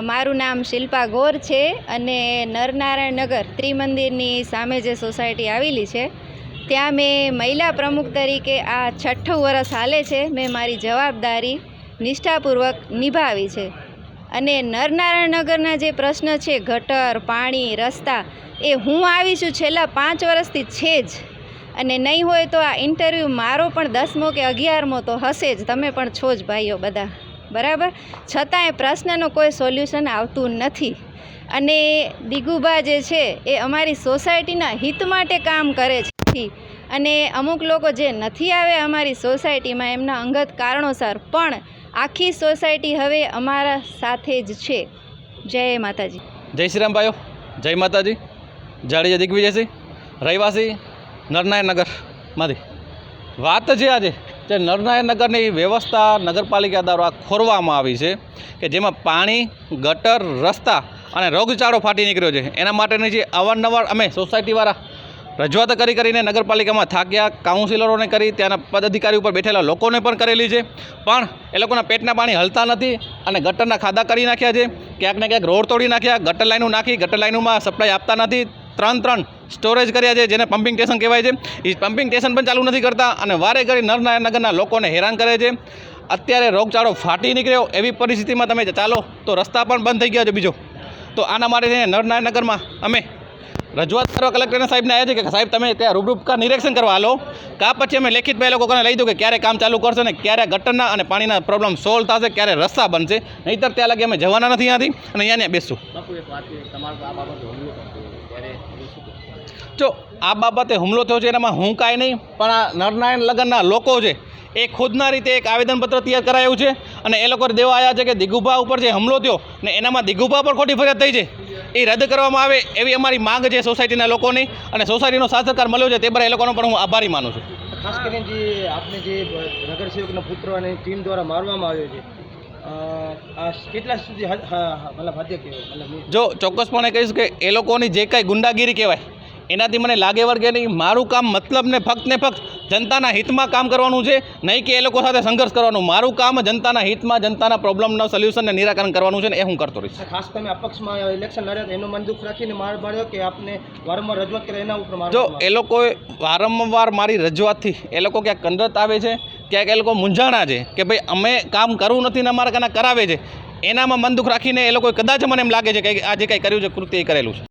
મારું નામ શિલ્પા ગોર છે અને નરનારાયણ નગર ત્રિમંદિરની સામે જે સોસાયટી આવેલી છે, ત્યાં મેં મહિલા પ્રમુખ તરીકે આ છઠ્ઠું વરસ હાલે છે, મેં મારી જવાબદારી નિષ્ઠાપૂર્વક નિભાવી છે. અને નરનારાયણ નગરના જે પ્રશ્ન છે, ગટર, પાણી, રસ્તા, એ હું આવી છું છેલ્લા પાંચ વર્ષથી છે જ. અને નહીં હોય તો આ ઇન્ટરવ્યૂ મારો પણ દસમો કે અગિયારમો તો હશે જ. તમે પણ છો જ ભાઈઓ બધા. બરાબર? છતાંય પ્રશ્નનું કોઈ સોલ્યુશન આવતું નથી. અને દિગુભા જે છે, એ અમારી સોસાયટીના હિત માટે કામ કરે છે. અને અમુક લોકો જે નથી આવે અમારી સોસાયટીમાં, એમના અંગત કારણોસર પણ આખી સોસાયટી હવે અમારા સાથે જ છે. જય માતાજી. જય શ્રી રામભાઈઓ જય માતાજી. જાડેજા દિગ્વિજયસિંહ, રહીવાસી નરનાયણ નગરમાંથી. વાત છે આજે. જે નરનાયનગરની વ્યવસ્થા નગરપાલિકા દ્વારા ખોરવામાં આવી છે કે જેમાં પાણી, ગટર, રસ્તા અને રોગચાળો ફાટી નીકળ્યો છે. એના માટેની જે અવારનવાર અમે સોસાયટીવાળા રજૂઆત કરી કરીને નગરપાલિકામાં થાક્યા કાઉન્સિલરોને કરી, ત્યાંના પદાધિકારી ઉપર બેઠેલા લોકોને પણ કરેલી છે. પણ એ લોકોના પેટના પાણી હલતા નથી અને ગટરના ખાધા કરી નાખ્યા છે. ક્યાંક ને ક્યાંક રોડ તોડી નાખ્યા, ગટર લાઇનો નાખી, ગટર લાઈનોમાં સપ્લાય આપતા નથી. ત્રણ ત્રણ સ્ટોરેજ કર્યા છે, જેને પમ્પિંગ સ્ટેશન કહેવાય છે. એ પમ્પિંગ સ્ટેશન પણ ચાલુ નથી કરતા અને વારે ઘડી નરના લોકોને હેરાન કરે છે. અત્યારે રોગચાળો ફાટી નીકળ્યો, એવી પરિસ્થિતિમાં તમે ચાલો તો રસ્તા પણ બંધ થઈ ગયા છે બીજો. તો આના માટે છે નરનારાયણનગરમાં અમે રજૂઆત કરવા કલેક્ટરના સાહેબને આવ્યા છે કે સાહેબ તમે ત્યાં રૂબરૂ કા નિરીક્ષણ કરવા હાલો. કા પછી અમે લેખિત બે લોકોને લઈ દઉં કે ક્યારે કામ ચાલુ કરશે ને ક્યારે ગટરના અને પાણીના પ્રોબ્લેમ સોલ્વ થશે, ક્યારે રસ્તા બનશે. નહીંતર ત્યાં લગી અમે જવાના નથી અહીંયાથી અને અહીંયા બેસશું. જો આ બાબતે હુમલો થયો છે એનામાં હું કાંઈ નહીં પણ આ નરનારાયણ લગ્નના લોકો છે એ ખુદના રીતે એક આવેદનપત્ર તૈયાર કરાયું છે અને એ લોકો દેવા આવ્યા છે કે દિગુભા ઉપર જે હુમલો થયો ને એનામાં દિગુભા પર ખોટી ફરિયાદ થઈ છે. એ રદ કરવામાં આવે એવી અમારી માંગ છે સોસાયટીના લોકોની અને સોસાયટીનો સાથ સરકાર મળ્યો છે તે બરાબર એ લોકોનો પણ હું આભારી માનું છું. ખાસ કરીને જે આપને જે નગરસેવકના પુત્ર અને ટીમ દ્વારા મારવામાં આવ્યો છે કેટલા સુધી મતલબ હદે કહેવાય મતલબ જો ચોક્કસપણે કહીશ કે એ લોકોની જે કાંઈ ગુંડાગીરી કહેવાય એનાથી મને લાગે વર્ગે નહીં મારું કામ મતલબ ને ફક્ત ને ફક્ત જનતાના હિતમાં કામ કરવાનું છે નહીં કે એ લોકો સાથે સંઘર્ષ કરવાનું. મારું કામ જનતાના હિતમાં જનતાના પ્રોબ્લમના સોલ્યુશનને નિરાકરણ કરવાનું છે ને એ હું કરતો રહીશ. ખાસ તમે અપક્ષમાં ઇલેક્શન લડ્યા એનું મન દુઃખ રાખીને માર માર્યો કે આપને વારંવાર રજૂઆત કરે એના ઉપર જો એ લોકોએ વારંવાર મારી રજૂઆતથી એ લોકો ક્યાંક કંડત આવે છે ક્યાંક એ લોકો મૂંઝાણા છે કે ભાઈ અમે કામ કરવું નથી ને અમારા કાના કરાવે છે. એનામાં મન દુઃખ રાખીને એ લોકો કદાચ મને એમ લાગે છે કે આ જે કંઈ કર્યું છે કૃત્ય કરેલું છે.